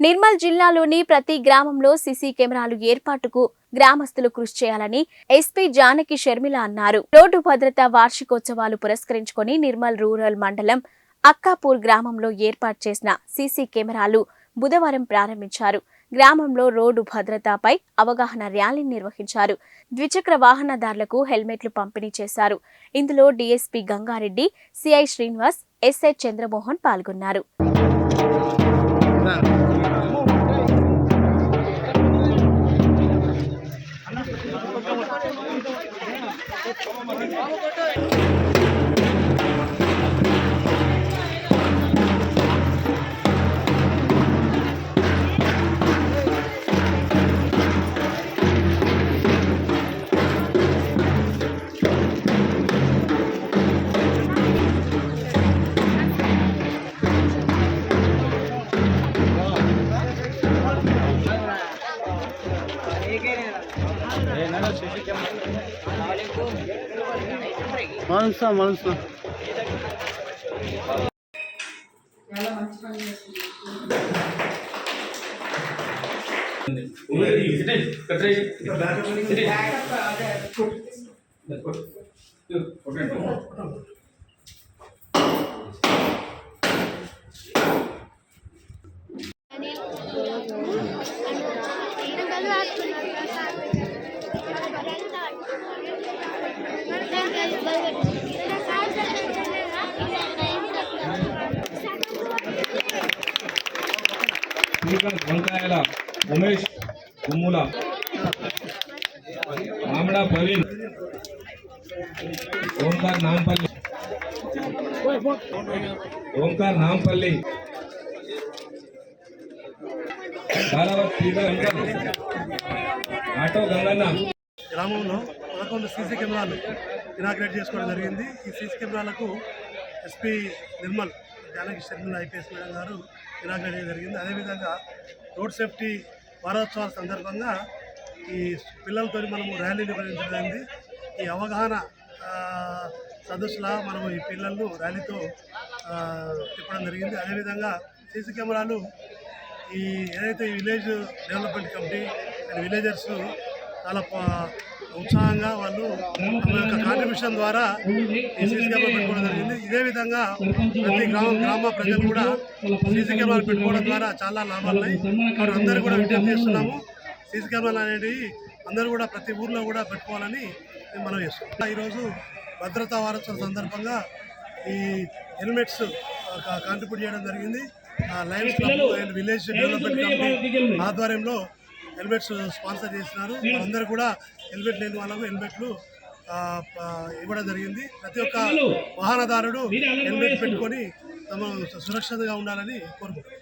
నిర్మల్ జిల్లాలోని ప్రతి గ్రామంలో సీసీ కెమెరాలు ఏర్పాటుకు గ్రామస్తులు కృషి చేయాలని ఎస్పీ జానకి షర్మిల అన్నారు. రోడ్డు భద్రత వార్షికోత్సవాలు పురస్కరించుకొని నిర్మల్ రూరల్ మండలం అక్కాపూర్ గ్రామంలో ఏర్పాటు చేసిన సీసీ కెమెరాలు బుధవారం ప్రారంభించారు. గ్రామంలో రోడ్డు భద్రతపై అవగాహన ర్యాలీ నిర్వహించారు. ద్విచక్ర వాహనదారులకు హెల్మెట్లు పంపిణీ చేశారు. ఇందులో DSP Gangareddy CI Srinivas SI Chandramohan పాల్గొన్నారు. Hey, no, no, sí, sí, que మనసునా మనసునా Speaker Vankayala Umesh Gummula Mamida Praveen. Omkar Nampally. Omkar Nampally. Balavath Sridhar uncle auto Ganganna. గ్రామంలో పదకొండు సీసీ కెమెరాలు. ఇనాగ్రేట్ చేసుకోవడం జరిగింది. ఈ CC కెమెరాలకు SP Nirmal Janaki Sharmila IPS madam గారు inaugurate చేయడం జరిగింది. అదేవిధంగా రోడ్ సేఫ్టీ వారోత్సవాల సందర్భంగా ఈ పిల్లలతో మనము ర్యాలీ నిర్వహించడం జరిగింది. ఈ అవగాహన సదస్సులా మనము ఈ పిల్లలను ర్యాలీతో తిప్పడం జరిగింది. అదేవిధంగా సీసీ కెమెరాలు ఈ ఏదైతే ఈ village development committee and villagers చాలా ఉత్సాహంగా వాళ్ళు తమ యొక్క కాంట్రిబ్యూషన్ ద్వారా ఈ సీసీ కెమెరా పెట్టుకోవడం జరిగింది. ఇదే విధంగా ప్రతి గ్రామ గ్రామ ప్రజలు కూడా సీసీ కెమెరాలు పెట్టుకోవడం ద్వారా చాలా లాభాలు ఉన్నాయి. అందరూ కూడా విజ్ఞప్తి చేస్తున్నాము సీసీ కెమెరాలు అనేవి అందరూ కూడా ప్రతి ఊర్లో కూడా పెట్టుకోవాలని మేము మనం చేస్తున్నాం. ఈరోజు భద్రతా వారోత్సవం సందర్భంగా ఈ హెల్మెట్స్ కాంట్రిబ్యూట్ చేయడం జరిగింది. ఆ Lions Club and village development committee ఆధ్వర్యంలో హెల్మెట్స్ స్పాన్సర్ చేసినారు అందరూ కూడా హెల్మెట్ లేని వాళ్ళకు హెల్మెట్లు ఇవ్వడం జరిగింది. ప్రతి ఒక్క వాహనదారుడు హెల్మెట్ పెట్టుకొని తమ సురక్షితంగా ఉండాలని కోరుకుంటున్నాను